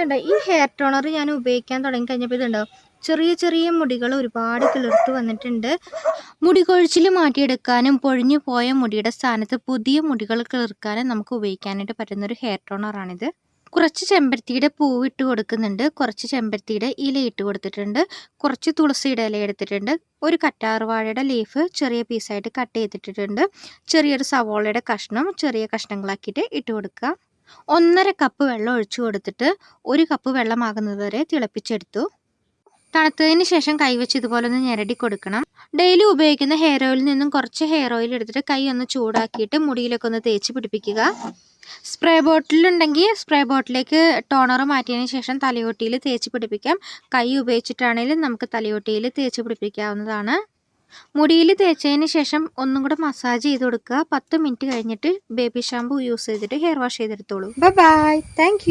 ഇതുണ്ട് ഈ hair toner ഞാൻ ഉപയോഗിക്കാൻ തുടങ്ങി കഴിഞ്ഞപ്പോൾ ഇതുണ്ടോ? ചെറിയ ചെറിയ മുടികൾ ഒരുപാട് കിളിർത്ത് വന്നിട്ടുണ്ട്. മുടി കൊഴിച്ചിൽ മാറ്റിയെടുക്കാനും പൊഴിഞ്ഞു പോയ മുടിയുടെ സ്ഥാനത്ത് പുതിയ മുടികൾ കിളിർക്കാനും നമുക്ക് ഉപയോഗിക്കാനായിട്ട് പറ്റുന്ന ഒരു ഹെയർ ടോണറാണിത് കുറച്ച് ചെമ്പരത്തിയുടെ പൂവ് ഇട്ട് കൊടുക്കുന്നുണ്ട്. കുറച്ച് ചെമ്പരത്തിയുടെ ഇല ഇട്ട് കൊടുത്തിട്ടുണ്ട്. കുറച്ച് തുളസിയുടെ ഇല എടുത്തിട്ടുണ്ട്. ഒരു കറ്റാർവാഴയുടെ ലീഫ് ചെറിയ പീസായിട്ട് കട്ട് ചെയ്തിട്ടിട്ടുണ്ട്. ചെറിയൊരു സവോളയുടെ കഷ്ണം ചെറിയ കഷ്ണങ്ങളാക്കിയിട്ട് ഇട്ട് കൊടുക്കുക. ഒന്നര കപ്പ് വെള്ളം ഒഴിച്ചു കൊടുത്തിട്ട് ഒരു കപ്പ് വെള്ളമാകുന്നത് വരെ തിളപ്പിച്ചെടുത്തു. തണുത്തതിന് ശേഷം കൈവച്ച് ഇതുപോലെ ഒന്ന് ഞെരടി കൊടുക്കണം. ഡെയിലി ഉപയോഗിക്കുന്ന ഹെയർ ഓയിലിൽ നിന്നും കുറച്ച് ഹെയർ ഓയിൽ എടുത്തിട്ട് കൈ ഒന്ന് ചൂടാക്കിയിട്ട് മുടിയിലൊക്കെ ഒന്ന് തേച്ച് പിടിപ്പിക്കുക. സ്പ്രേ ബോട്ടിലുണ്ടെങ്കിൽ സ്പ്രേ ബോട്ടിലേക്ക് ടോണർ മാറ്റിയതിന് ശേഷം തലയോട്ടിയിൽ തേച്ച് പിടിപ്പിക്കാം. കൈ ഉപയോഗിച്ചിട്ടാണെങ്കിലും നമുക്ക് തലയോട്ടിയിൽ തേച്ച് പിടിപ്പിക്കാവുന്നതാണ്. മുടിയിൽ തേച്ചതിന് ശേഷം ഒന്നും കൂടെ മസാജ് ചെയ്ത് കൊടുക്കുക. പത്ത് മിനിറ്റ് കഴിഞ്ഞിട്ട് ബേബി ഷാമ്പു യൂസ് ചെയ്തിട്ട് ഹെയർ വാഷ് ചെയ്തെടുത്തോളൂ. Bye thank